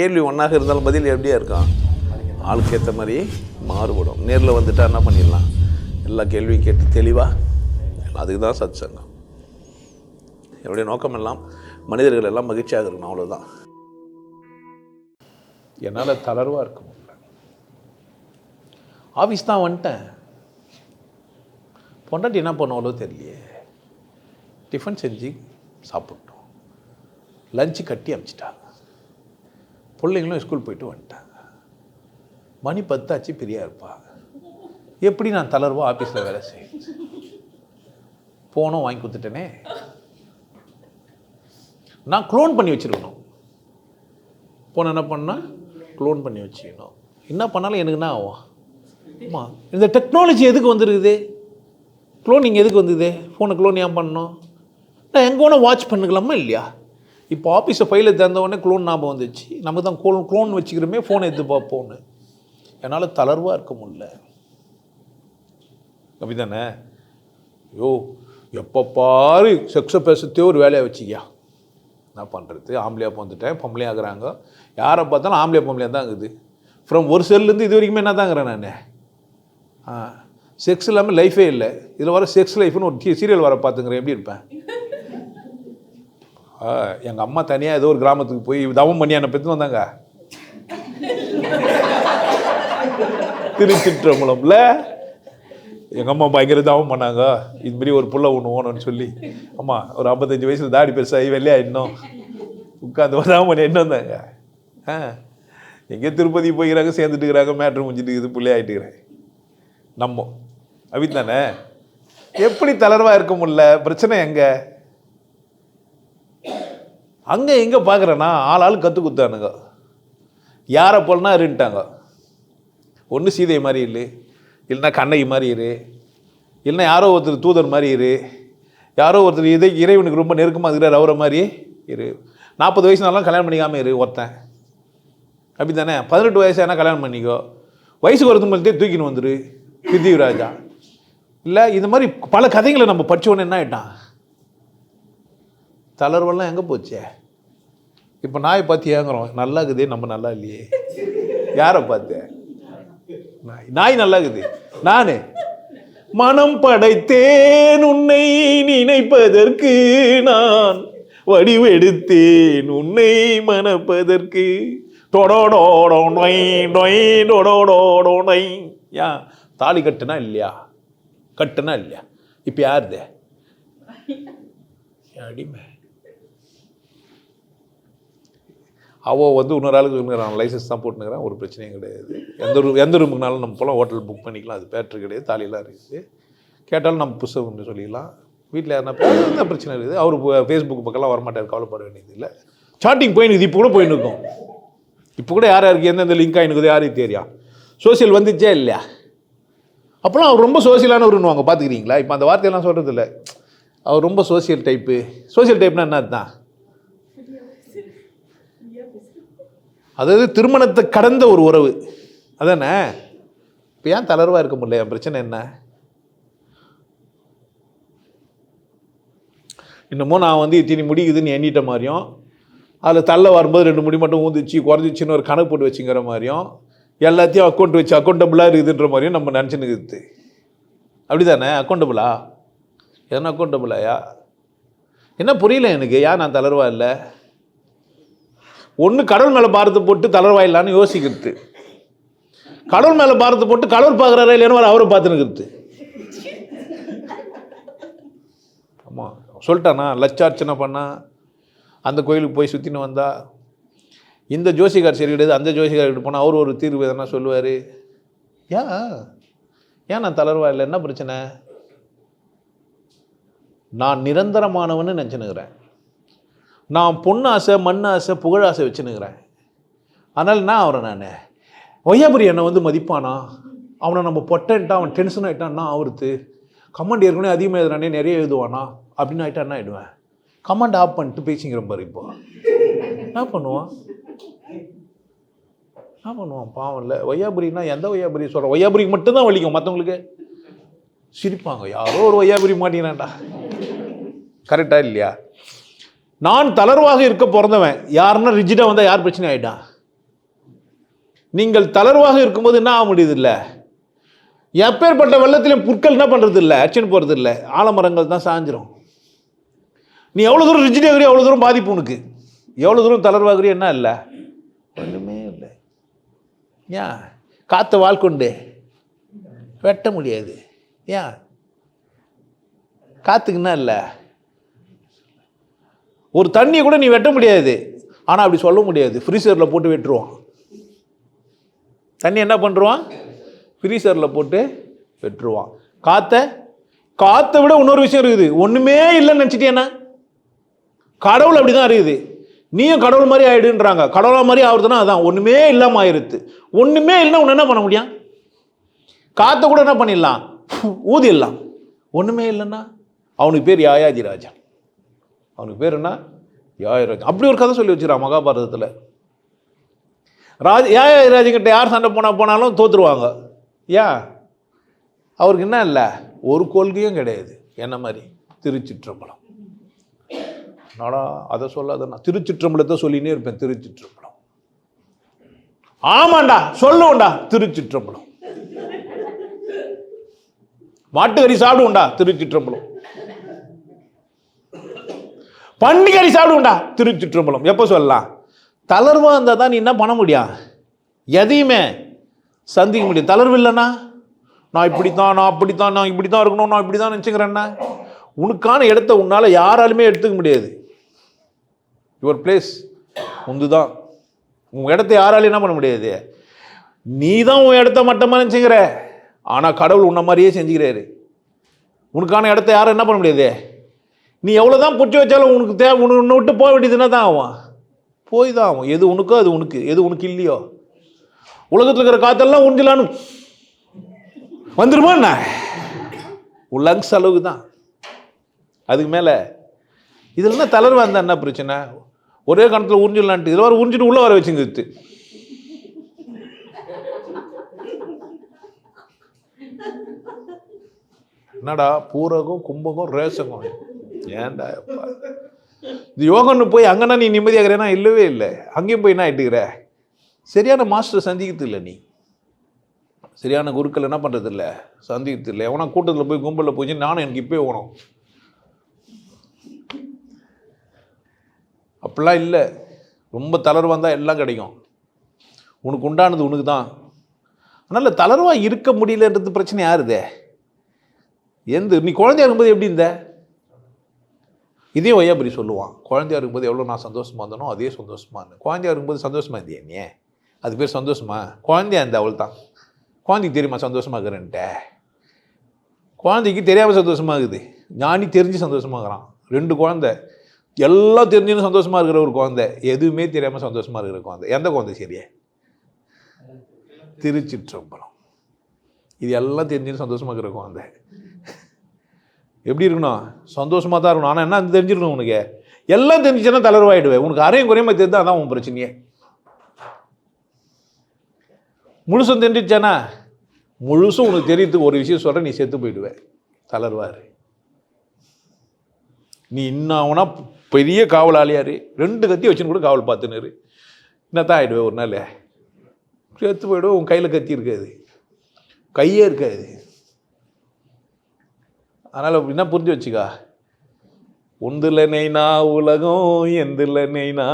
கேள்வி ஒன்றாக இருந்தாலும் பதில் எப்படியா இருக்கும்? ஆளுக்கு ஏற்ற மாதிரி மாறுபடும். நேரில் வந்துட்டால் என்ன பண்ணிடலாம்? எல்லா கேள்வியும் கேட்டு தெளிவாக அதுக்கு தான் சத் சங்கம் என்னுடைய நோக்கம் எல்லாம் மனிதர்கள் எல்லாம் மகிழ்ச்சியாக இருக்கணும் அவ்வளோதான் என்னால் தளர்வாக இருக்க முடியல. ஆஃபீஸ் தான் வந்துட்டேன். பொண்டாட்டி என்ன பண்ணுவாலோ தெரியலையே. டிஃபன் செஞ்சு சாப்பிட்டோம். லஞ்சு கட்டி அமிச்சிட்டாங்க. பிள்ளைங்களும் ஸ்கூல் போயிட்டு வந்துட்டாங்க. மணி பத்தாச்சு பிரியா இருப்பா. எப்படி நான் தளர்வா ஆஃபீஸில் வேலை செய்ய? போனோம் வாங்கி கொடுத்துட்டேனே. நான் க்ளோன் பண்ணி வச்சுருக்கணும். போன என்ன பண்ணால் க்ளோன் பண்ணி வச்சுக்கணும். என்ன பண்ணாலும் எனக்கு என்ன ஆகும்? ஆமா இந்த டெக்னாலஜி எதுக்கு வந்துருக்குது? க்ளோனிங் எதுக்கு வந்தது ஃபோனை க்ளோன் ஏன் பண்ணணும்? நான் எங்கே வேணால் வாட்ச் பண்ணிக்கலாமா இல்லையா? இப்போ ஆஃபீஸை ஃபைலை திறந்த உடனே க்ளோன் ஞாபகம் வந்துச்சு. நம்ம தான் க்ளோன் க்ளோன் வச்சுக்கிறோமே ஃபோனை எடுத்து பார்ப்போன்னு என்னால் தளர்வாக இருக்க முடியல. அப்படிதானே? ஐயோ எப்போ பாரு செக்ஸை பேசுறதே ஒரு வேலையை வச்சுக்கியா? என்ன பண்ணுறது ஆம்பளையாக பிறந்துட்டேன் பொம்பளையாக ஆகுறாங்க யாரை பார்த்தாலும் ஆம்பளையா பொம்பளையாக தான் இருக்குது. ஃப்ரம் ஒரு செல்லேருந்து இது வரைக்குமே என்ன தாங்கிறேன் நான். செக்ஸ் இல்லாமல் லைஃபே இல்லை. இதில் வர செக்ஸ் லைஃப்னு ஒரு சீரியல் வர பார்த்துங்கிறேன் எப்படி இருப்பேன்? எங்கள் அம்மா தனியாக ஏதோ ஒரு கிராமத்துக்கு போய் தவம் பண்ணி என்னை பெற்று வந்தாங்க. திருச்சிற்றம்பலம்ல. எங்கள் அம்மா பயங்கர தவம் பண்ணாங்க. இதுமாரி ஒரு புள்ள ஒன்று ஓணும்னு சொல்லி. அம்மா ஒரு ஐம்பத்தஞ்சு வயசில் தாடி பெருசாகி வெள்ளையா இன்னும். உட்காந்து தவம் பண்ணி என்ன வந்தாங்க? ஆ எங்கேயோ திருப்பதி போய்க்கிறாங்க சேர்ந்துட்டு இருக்கிறாங்க மேட்ரு முடிஞ்சிட்டு இது பிள்ளையாயிட்டுக்கிறேன் நம்ம அப்படித்தானே எப்படி தளர்வாக இருக்க முடியல? பிரச்சனை எங்கே? அங்கே எங்கே பார்க்குறேன்னா ஆள் ஆள் கற்று குத்தானுங்க யாரை போலனா இருந்துட்டாங்க ஒன்று சீதை மாதிரி இல்லை இல்லைன்னா கண்ணகி மாதிரி இரு இல்லைன்னா யாரோ ஒருத்தர் தூதர் மாதிரி இரு யாரோ ஒருத்தர் இதை இறைவனுக்கு ரொம்ப நெருக்கமாக இருக்கிறார் அவரை மாதிரி இரு. நாற்பது வயசுனாலும் கல்யாணம் பண்ணிக்காமல் இரு ஒருத்தன். அப்படி தானே பதினெட்டு வயசு என்ன கல்யாணம் பண்ணிக்கோ? வயசுக்கு ஒருத்தவங்கள்ட்டே தூக்கின்னு வந்துரு பிருத்திவிராஜா. இல்லை இது மாதிரி பல கதைகளை நம்ம படிச்ச என்ன ஆகிட்டான் தளர்வெல்லாம் எங்கே போச்சே? இப்போ நாயை பார்த்து ஏங்குறோம். நல்லா இருக்குதே நம்ம நல்லா இல்லையே யாரை பார்த்து? நாய். நாய் நல்லா இருக்குது நானு. மனம் படைத்தேன் உன்னை நினைப்பதற்கு நான். வடிவெடுத்தேன் உன்னை மணப்பதற்கு. நொய் நொய் யா தாலி கட்டுனா இல்லையா? கட்டுனா இல்லையா? இப்போ யாருதே? அடிமை. அவள் வந்து இன்னொரு ஆளுக்கு இன்னொரு லைசன்ஸ் தான் போட்டுனுக்கிறான் ஒரு பிரச்சனையும் கிடையாது. எந்த ரூம் எந்த ரூமுக்குனாலும் நம்ம போகலாம் ஹோட்டல் புக் பண்ணிக்கலாம். அது பேட்ரி கிடையாது. தாலியெல்லாம் இருக்குது. கேட்டாலும் நம்ம புஸ்தகம்னு சொல்லிக்கலாம் வீட்டில் யாருனா என்ன பிரச்சனை இருக்குது? அவர் ஃபேஸ்புக் பக்கம்லாம் வரமாட்டார். கவலைப்பட வேண்டியது இல்லை. சாட்டிங் போயின்னு இப்போ கூட போயின்னு இருக்கும். இப்போ கூட யார் யாருக்கு எந்தெந்த லிங்க் ஆகினுக்குது யாருக்கு தெரியும். சோசியல் வந்துச்சே இல்லையா? அப்போலாம் அவர் ரொம்ப சோசியலானவருன்னுவாங்க பார்த்துக்கிறீங்களா இப்போ அந்த வார்த்தையெல்லாம் சொல்கிறது இல்லை அவர் ரொம்ப சோசியல் டைப்பு சோசியல் டைப்னா என்ன தான் அதாவது திருமணத்தை கடந்த ஒரு உறவு. அதானே? இப்போ ஏன் தளர்வாக இருக்க முடியல? என் பிரச்சனை என்ன? இன்னமும் நான் வந்து இத்தினி முடிக்குதுன்னு எண்ணிட்ட மாதிரியும் அதில் தள்ள வரும்போது ரெண்டு முடி மட்டும் ஊந்துச்சு குறைஞ்சிச்சின்னு ஒரு கணக்கு போட்டு வச்சுங்கிற மாதிரியும் எல்லாத்தையும் அக்கௌண்ட் வச்சு அக்கௌண்டபுளாக இருக்குதுன்ற மாதிரியும் நம்ம நினச்சினுக்குது அப்படி தானே அக்கௌண்டபுளா எதனா அக்கௌண்டபுளாயா என்ன புரியல எனக்கு. ஏன் நான் தளர்வா இல்லை? ஒன்று கடவுள் மேலே பாரத்தை போட்டு தளர்வாயில்லான்னு யோசிக்கிறது. கடவுள் மேலே பாரத்தை போட்டு கடவுள் பார்க்குறாரா இல்லைன்னு அவரை பார்த்துன்னு ஆமாம் சொல்லிட்டானா லட்சார்ச்சனை பண்ணா அந்த கோயிலுக்கு போய் சுற்றின்னு வந்தால் இந்த ஜோசிகார் சரி கிடையாது அந்த ஜோசிகார்கிட்ட போனால் அவர் ஒரு தீர்வு எதனா சொல்லுவார்? ஏன் ஏன் நான் தளர்வா இல்லை என்ன பிரச்சனை? நான் நிரந்தரமானவன்னு நினச்சினுக்கிறேன். நான் பொன்னாசை மண்ணாசை புகழாசை ஆசை வச்சுனுக்கிறேன் அதனால் என்ன ஆகிறேன் நான்? ஒய்யாபுரி என்னை வந்து மதிப்பானா? அவனை நம்ம பொட்டன்ட்டா அவன் டென்ஷன் ஆகிட்டான்னா அவருத்து கமெண்ட் ஏற்கனவே அதிகமாக எழுதுறானே நிறைய எழுதுவானா? அப்படின்னு ஆகிட்டா என்ன ஆகிடுவேன் கமெண்ட் ஆஃப் பண்ணிட்டு பேசிங்கிற பாரு இப்போ. என்ன பண்ணுவான்? என்ன பண்ணுவான்? பாவம் இல்லை. ஒய்யாபுரினா எந்த ஒய்யாபுரி சொல்கிறேன் ஒய்யாபுரிக்கு மட்டும்தான் வலிக்கும் மற்றவங்களுக்கு சிரிப்பாங்க. யாரோ ஒரு ஒய்யாபுரி மாட்டேங்கிறான்டா கரெக்டாக இல்லையா? நான் தளர்வாக இருக்க பிறந்தவன் யாருன்னா ரிஜிடாக வந்தால் யார் பிரச்சனை ஆகிட்டான் நீங்கள் தளர்வாக இருக்கும்போது என்ன ஆக முடியுது இல்லை எப்பேற்பட்ட வெள்ளத்திலையும் புற்கள் என்ன பண்ணுறது இல்லை அர்ச்சனை போகிறது இல்லை ஆலமரங்கள் தான் சாஞ்சிரும். நீ எவ்வளோ தூரம் ரிஜிடாகிறியோ அவ்வளோ தூரம் பாதிப்பு உனக்கு. எவ்வளோ தூரம் தளர்வாகிறியோ என்ன இல்லை? ஒன்றுமே இல்லை. ஏன் காற்றை வாழ்க்கொண்டு வெட்ட முடியாது. ஏன் காற்றுக்கு என்ன இல்லை? ஒரு தண்ணியை கூட நீ வெட்ட முடியாது. ஆனால் அப்படி சொல்ல முடியாது. ஃப்ரீசரில் போட்டு வெட்டுருவான். தண்ணி என்ன பண்ணுருவான் ஃப்ரீசரில் போட்டு வெட்டுருவான். காற்றை காற்றை விட இன்னொரு விஷயம் இருக்குது. ஒன்றுமே இல்லைன்னு நினச்சிட்டேன்னா கடவுள் அப்படி தான் இருக்குது. நீயும் கடவுள் மாதிரி ஆகிடுன்றாங்க கடவுளா மாதிரி ஆகுதுன்னா அதான். ஒன்றுமே இல்லாமல் ஆயிருது ஒன்றுமே இல்லைன்னா ஒன்று என்ன பண்ண முடியும்? காற்றை கூட என்ன பண்ணிடலாம்? ஊதிடலாம். ஒன்றுமே இல்லைன்னா அவனுக்கு பேர் யாயாதி ராஜா. அவனுக்கு பேர் என்ன? யாயராஜன் அப்படி ஒரு கதை சொல்லி வச்சுக்கிறான் மகாபாரதத்தில். ராஜ யாயராஜன்கிட்ட யார் சண்டை போனால் போனாலும் தோற்றுருவாங்க ஏன்? அவருக்கு என்ன இல்லை? ஒரு கொள்கையும் கிடையாது. என்ன மாதிரி? திருச்சிற்றம்பலம். நாடா அதை சொல்லாத நான் திருச்சிற்றம்பலத்தை சொல்லினே இருப்பேன். திருச்சிற்றம்பலம். ஆமாண்டா சொல்லுவோண்டா. திருச்சிற்றம்பலம். மாட்டுக்கறி சாப்பிடுவோண்டா. திருச்சிற்றம்பலம். பண்டிகரி சாப்பிடுவோண்டா திருச்சிற்றம்பலம் எப்போ சொல்லலாம்? தளர்வாக இருந்தால் தான் நீ என்ன பண்ண முடியும்? எதையுமே சந்திக்க முடியும் தளர்வு இல்லைன்னா நான் இப்படித்தான் நான் அப்படித்தான் நான் இப்படி தான் இருக்கணும் நான் இப்படி தான் நினச்சிக்கிறேன்னா உனக்கான இடத்த உன்னால் யாராலுமே எடுத்துக்க முடியாது. யுவர் பிளேஸ் உந்து தான் உன் இடத்த யாராலையும் என்ன பண்ண முடியாது? நீ தான் உன் இடத்த மட்டமாக நினச்சிக்கிற? ஆனால் கடவுள் உன்ன மாதிரியே செஞ்சுக்கிறாரு. உனக்கான இடத்த யாரும் என்ன பண்ண முடியாது? நீ எவ்வளோ தான் பிடிச்சி வச்சாலும் உனக்கு தேவை உனக்கு உன்னை விட்டு போக வேண்டியதுன்னா தான் ஆகும்? போய் தான் ஆகும். எது உனக்கோ அது உனக்கு. எது உனக்கு இல்லையோ. உலகத்தில் இருக்கிற காத்தெல்லாம் உறிஞ்சலான்னு. வந்துருமா என்ன? உன் லங்ஸ் அளவுக்கு தான் அதுக்கு மேலே இதில் என்ன தளர்வாக இருந்தால் என்ன பிரச்சனை? ஒரே கணத்தில் உறிஞ்சிடலான்ட்டு இதில் வர உறிஞ்சிட்டு உள்ளே வர வச்சுங்கிட்டு என்னடா பூரகம் கும்பகம் ரேசகம். ஏன்டா அப்பா? இது யோகன்னு போய் அங்கேனா நீ நிம்மதியாகிறேன்னா இல்லவே இல்லை. அங்கேயும் போய் என்ன ஆகிட்டுக்கிற சரியான மாஸ்டர் சந்திக்கிறது இல்லை நீ. சரியான குருக்கள் என்ன பண்ணுறது இல்லை சந்திக்கிறது இல்லை எவனா கூட்டத்தில் போய் கும்பலில் போய் நானும் எனக்கு இப்போ ஓகணும் அப்படிலாம் இல்லை. ரொம்ப தளர்வாக இருந்தால் எல்லாம் கிடைக்கும். உனக்கு உண்டானது உனக்கு தான். அதனால் தளர்வாக இருக்க முடியலன்றது பிரச்சனை யாருதே? எந்த நீ குழந்தையா இருக்கும்போது எப்படி இருந்த? இதே வையாபுரி சொல்லுவான். குழந்தையா இருக்கும்போது எவ்வளோ நான் சந்தோஷமா இருந்தனோ அதே சந்தோஷமா இருந்தேன். குழந்தையா இருக்கும்போது சந்தோஷமா இருந்தியா நீ? அது பேர் சந்தோஷமா? குழந்தையா இருந்த அவள் தான். குழந்தைக்கு தெரியுமா சந்தோஷமா இருக்கிறேன்ட்ட? குழந்தைக்கு தெரியாமல் சந்தோஷமாக இருக்குது. ஞானி தெரிஞ்சு சந்தோஷமாகறான் ரெண்டு குழந்தை. எல்லாம் தெரிஞ்சுன்னு சந்தோஷமா இருக்கிற ஒரு குழந்தை. எதுவுமே தெரியாமல் சந்தோஷமாக இருக்கிற குழந்தை. எந்த குழந்தை சரியே? திருச்சிற்றம்பலம். இது எல்லாம் தெரிஞ்சுன்னு சந்தோஷமா இருக்கிற குழந்தை. எப்படி இருக்கணும் சந்தோஷமாக தான் இருக்கணும் ஆனால் என்ன தெரிஞ்சிருக்கணும் உனக்கு? எல்லாம் தெரிஞ்சுச்சுன்னா தளர்வாயிடுவேன். உனக்கு அரையும் குறையுமா தெரிஞ்சு அதான் உன் பிரச்சனையே. முழுசும் தெரிஞ்சிச்சானா முழுசும் உனக்கு தெரியுது ஒரு விஷயம் சொல்கிற நீ செத்து போயிடுவேன் தளர்வார் நீ இன்னாவுனா பெரிய காவலாளியாரு. ரெண்டு கத்தி வச்சுன்னு கூட காவல் பார்த்துனாரு என்னத்தான் ஆகிடுவேன் ஒரு நாள்? செத்து போயிடுவேன் உன் கையில் கத்தி இருக்காது. கையே இருக்காது. அதனால் என்ன புரிஞ்சு வச்சுக்கா? உந்துல நெய்னா உலகம் எந்துல நெய்னா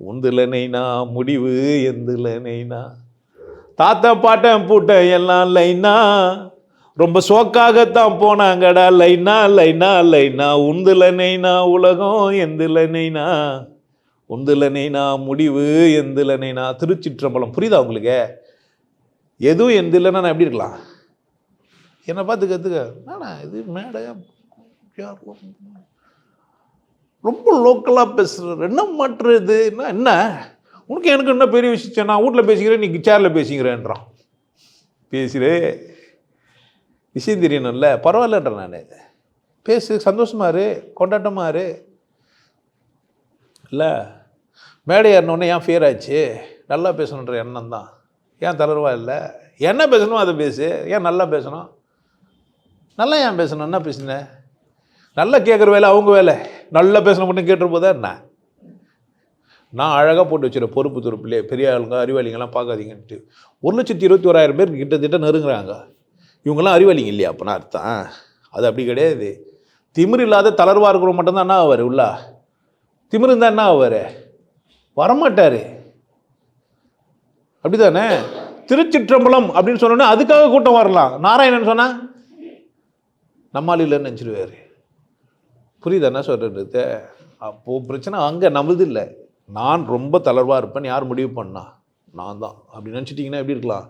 உந்துல நெய்னா முடிவு எந்துல நெய்னா. தாத்தா பாட்டன் பூட்ட எல்லாம் லைனா ரொம்ப சோக்காகத்தான் போனாங்கடா லைனா லைனா லைனா. உந்துல நெய்னா உலகம் எந்துல நெய்னா உந்துல நெய்னா முடிவு எந்துல நெய்னா. திருச்சிற்றம்பலம். புரியுதா உங்களுக்கு? எதுவும் எந்தில்லைன்னா நான் எப்படி இருக்கலாம்? என்னை பார்த்து கற்றுக்க நானா இது மேடையாக யார் ரொம்ப லோக்கலாக பேசுகிற என்ன மாற்றுறது என்ன என்ன? உனக்கு எனக்கு என்ன பெரிய விஷயம்? நான் வீட்டில் பேசிக்கிறேன் நீ சேரில் பேசிக்கிறேன்றான். பேசுகிறே விஷயம் தெரியணும்ல? பரவாயில்லன்ற நான். பேசு சந்தோஷமா இரு கொண்டாட்டமாக இரு. இல்லை மேடை ஏறினோடனே ஏன் ஃபியர் ஆச்சு? நல்லா பேசணுன்ற எண்ணம் தான். ஏன் தளர்வா இல்லை? என்ன பேசணும் அதை பேசு. ஏன் நல்லா பேசணும்? நல்லா ஏன் பேசணும்? என்ன பேசினேன் நல்லா கேட்குற வேலை அவங்க வேலை. நல்லா பேசணும் மட்டும் கேட்டுரு போதா என்ன? நான் அழகாக போட்டு வச்சுருக்க பொறுப்பு துருப்பிலே பெரிய ஆளுங்க அறிவாளிங்கெல்லாம் பார்க்காதீங்கன்ட்டு. ஒரு லட்சத்தி இருபத்தி ஓராயிரம் பேர் கிட்டத்தட்ட நெருங்குறாங்க. இவங்கெல்லாம் அறிவாளிங்க இல்லையா அப்போனா அர்த்தம். அது அப்படி கிடையாது. திமிர் இல்லாத தளர்வாக இருக்கிறவங்க மட்டும்தான் என்ன ஆவார் உள்ளா? திமிர் இருந்தால் என்ன ஆவார்? வரமாட்டார். அப்படிதானே திருச்சிற்றம்பலம் அப்படின்னு சொன்னோன்னே அதுக்காக கூட்டம் வரலாம். நாராயணன் சொன்னால் நம்மால் இல்லைன்னு நினச்சிடுவார். புரியுதா? என்ன சொல்கிறது அப்போது பிரச்சனை அங்கே நம்மளது இல்லை. நான் ரொம்ப தளர்வாக இருப்பேன்னு யார் முடிவு பண்ணா? நான் தான். அப்படி நினச்சிட்டிங்கன்னா எப்படி இருக்கலாம்?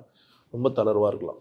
ரொம்ப தளர்வாக இருக்கலாம்.